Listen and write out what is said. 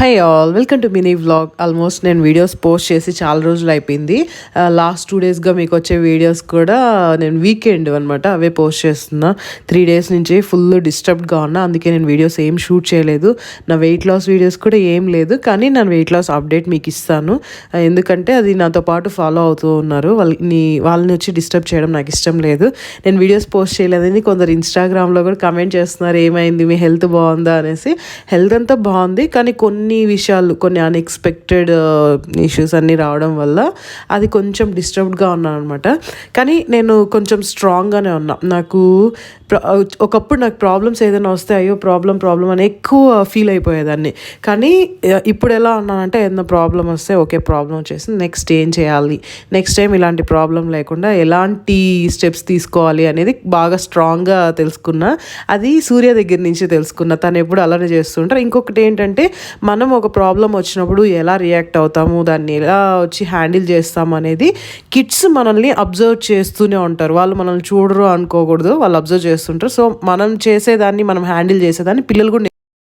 Hi all welcome to mini vlog almost నేను videos post చేసి చాలా రోజులు అయిపోయింది. లాస్ట్ టూ డేస్గా మీకు వచ్చే వీడియోస్ కూడా నేను వీకెండ్ అనమాట అవే పోస్ట్ చేస్తున్నా. త్రీ డేస్ నుంచి ఫుల్ డిస్టర్బ్డ్గా ఉన్నా అందుకే నేను వీడియోస్ ఏం షూట్ చేయలేదు. నా వెయిట్ లాస్ వీడియోస్ కూడా ఏం లేదు కానీ నేను వెయిట్ లాస్ అప్డేట్ మీకు ఇస్తాను. Uh, ఎందుకంటే అది నాతో పాటు ఫాలో అవుతూ ఉన్నారు. వాళ్ళని వాళ్ళని వచ్చి డిస్టర్బ్ చేయడం నాకు ఇష్టం లేదు. నేను వీడియోస్ పోస్ట్ చేయలేదని కొందరు ఇన్స్టాగ్రామ్లో కూడా కమెంట్ చేస్తున్నారు ఏమైంది? మీ హెల్త్ బాగుందా అనేసి. హెల్త్ అంతా బాగుంది కానీ కొన్ని కొన్ని విషయాలు కొన్ని అన్ఎక్స్పెక్టెడ్ ఇష్యూస్ అన్నీ రావడం వల్ల అది కొంచెం డిస్టర్బ్డ్గా ఉన్నాను అనమాట కానీ నేను కొంచెం స్ట్రాంగ్గానే ఉన్నా. నాకు ఒకప్పుడు నాకు ప్రాబ్లమ్స్ ఏదైనా వస్తే అయ్యో ప్రాబ్లం ప్రాబ్లం అని ఎక్కువ ఫీల్ అయిపోయేదాన్ని. కానీ ఇప్పుడు ఎలా ఉన్నానంటే ఏదైనా ప్రాబ్లం వస్తే ఓకే ప్రాబ్లం వచ్చేసి నెక్స్ట్ ఏం చేయాలి? నెక్స్ట్ టైం ఇలాంటి ప్రాబ్లం లేకుండా ఎలాంటి స్టెప్స్ తీసుకోవాలి అనేది బాగా స్ట్రాంగ్గా తెలుసుకున్నా. అది సూర్య దగ్గర నుంచి తెలుసుకున్నా. తను ఎప్పుడు అలానే చేస్తుంటారు. ఇంకొకటి ఏంటంటే మన మనం ఒక ప్రాబ్లం వచ్చినప్పుడు ఎలా రియాక్ట్ అవుతాము దాన్ని ఎలా వచ్చి హ్యాండిల్ చేస్తాము అనేది కిడ్స్ మనల్ని అబ్జర్వ్ చేస్తూనే ఉంటారు. వాళ్ళు మనల్ని చూడరు అనుకోకూడదు. వాళ్ళు అబ్జర్వ్ చేస్తుంటారు. సో మనం చేసేదాన్ని మనం హ్యాండిల్ చేసేదాన్ని పిల్లలు కూడా